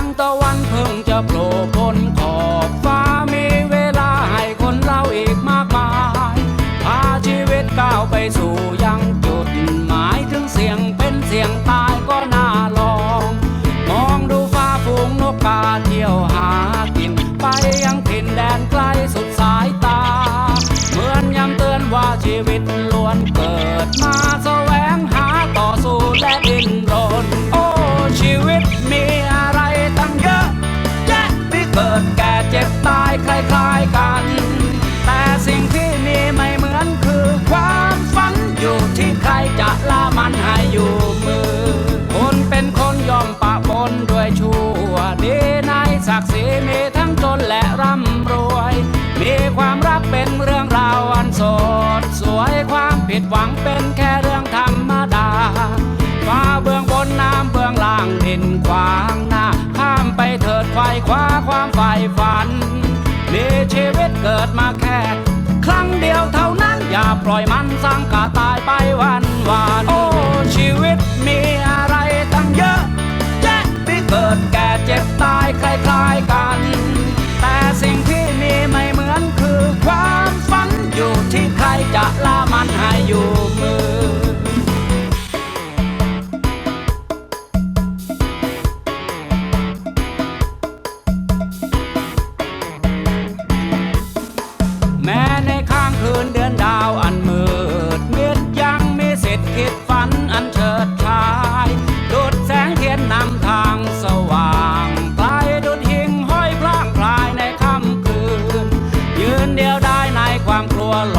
งตะวันเพิ่งจะโผล่พ้นขอบฟ้ามีเวลาให้คนเราอีกมากมาย พาชีวิตก้าวไปสู่ ผิดหวังเป็นแค่เรื่องธรรมดา ฟ้าเบื้องบนน้ำเบื้องล่างดินขวางหน้า ข้ามไปเถิดไขวคว้าความใฝ่ฝัน มีชีวิตเกิดมาแค่ ครั้งเดียวเท่านั้นอย่าปล่อยมันสังกะตายไปวันวานโอ้ชีวิตมี เดียวได้ในความกลัวหล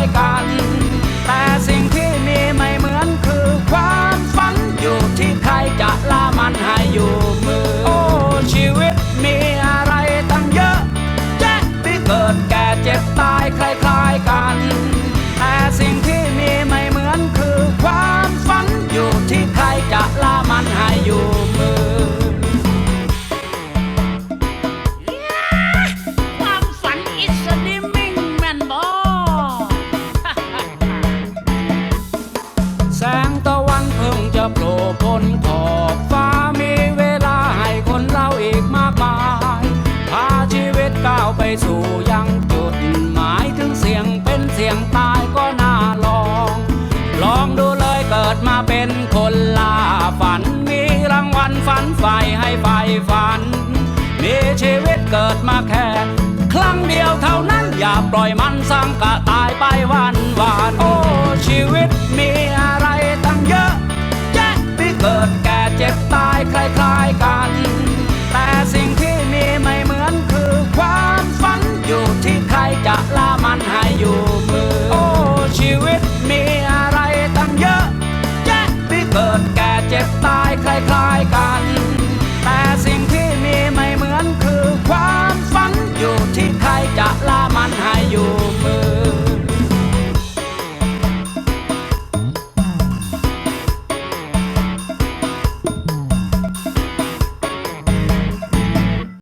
นขอบฟ้ามีเวลาให้คนเราอีกมากมาย พาชีวิตก้าวไปสู่ยังจุดหมายถึงเสียงเป็นเสียงตายก็น่าลอง ลองดูเลยเกิดมาเป็นคนล่าฝัน มีรางวัลฝันใฝ่ให้ใฝ่ฝันมีชีวิตเกิดมาแค่ครั้งเดียวเท่านั้นอย่าปล่อยมันสังกะตายไปวันวานโอ้ชีวิตมี